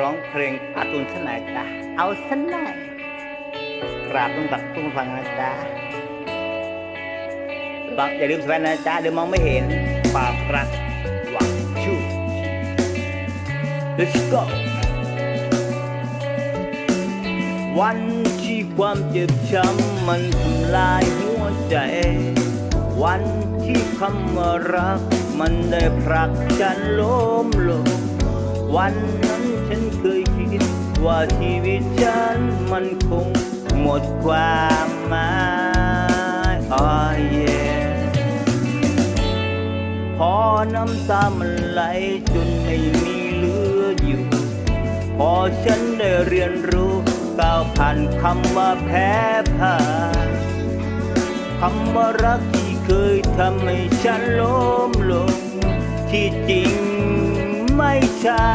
ร้องเพลงอาตุนสนาจ้ะเอาสนากราบต้องตักตุ้งฟังนะจ๊ะบังอย่าลืมสแฟนนะจ๊ะเดี๋ยวมองไม่เห็นความรักหวังชู Let's go วันที่ความเจ็บช้ำมันทำลายหัวใจ วันที่คำว่ารัก มันได้ผลักฉันล้มลงวันนั้นฉัน เคยคิด ว่าชีวิตฉันมันคงหมดความหมายอ๋อยพอน้ำตามันไหลจนไม่มีเหลืออยู่ พอฉันได้เรียนรู้ก้าวผ่านคำว่าแพ้พ่ายคำว่ารักที่เคยทำให้ฉันล้มลงที่จริงไม่ใช่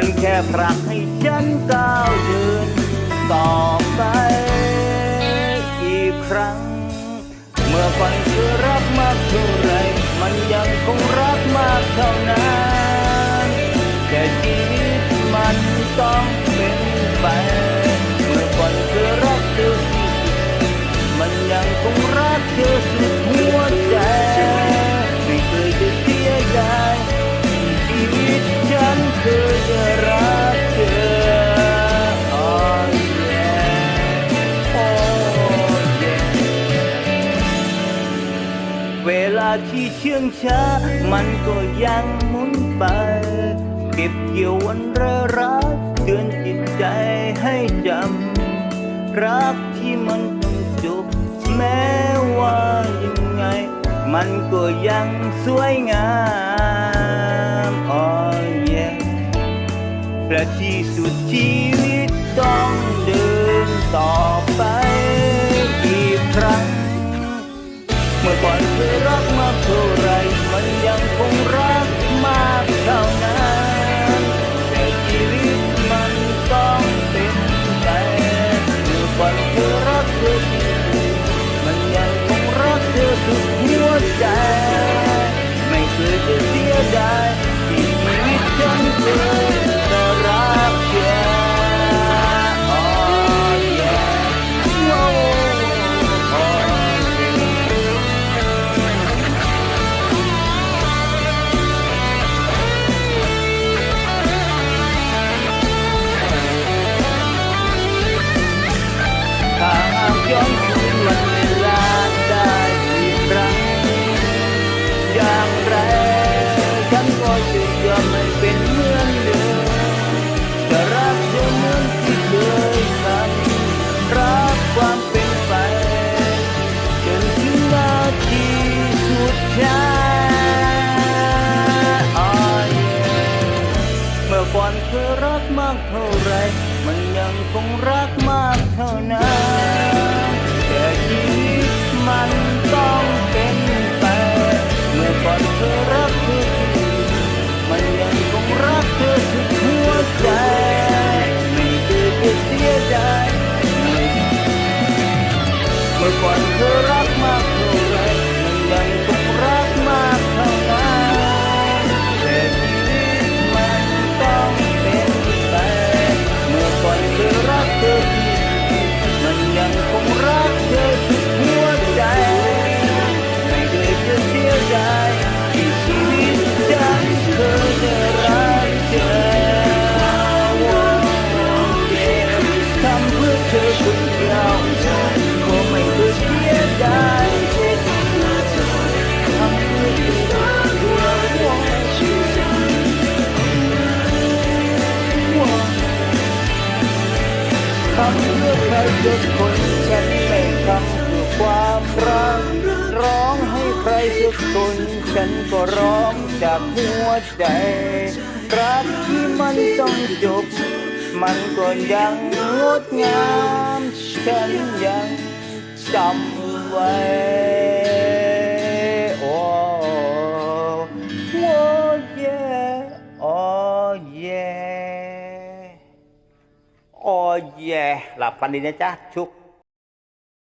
มันแค่ผลักให้ฉันก้าวเดินต่อไปอีกครั้ง เมื่อฝันคือรักมากเท่า ที่เชื่องช้า มันก็ยังหมุนไป เก็บเกี่ยววันเรอรักเตือนจิตใจให้จำ รักที่มันต้องจบ แม้ว่ายังไง มันก็ยังสวยงามอ๋อเย่และที่สุดชีวิตต้องเดินต่อ กเรักมากเท่านั้นแต่ชีวิตมันต้องเป็นไปเมื่อก่อนเคยรักเธอมันยังคงรักเธอสุดหัวใจไม่เคยเสียใจเมื่อก่อนเคยรัก ใครสักคนฉันไม่ทำคือความรัก ร้องให้ใครสักคนฉันก็ร้องจากหัวใจ รักที่มันต้องจบ มันก็ยังงดงาม ฉันยังจำไว้ โอ้เย่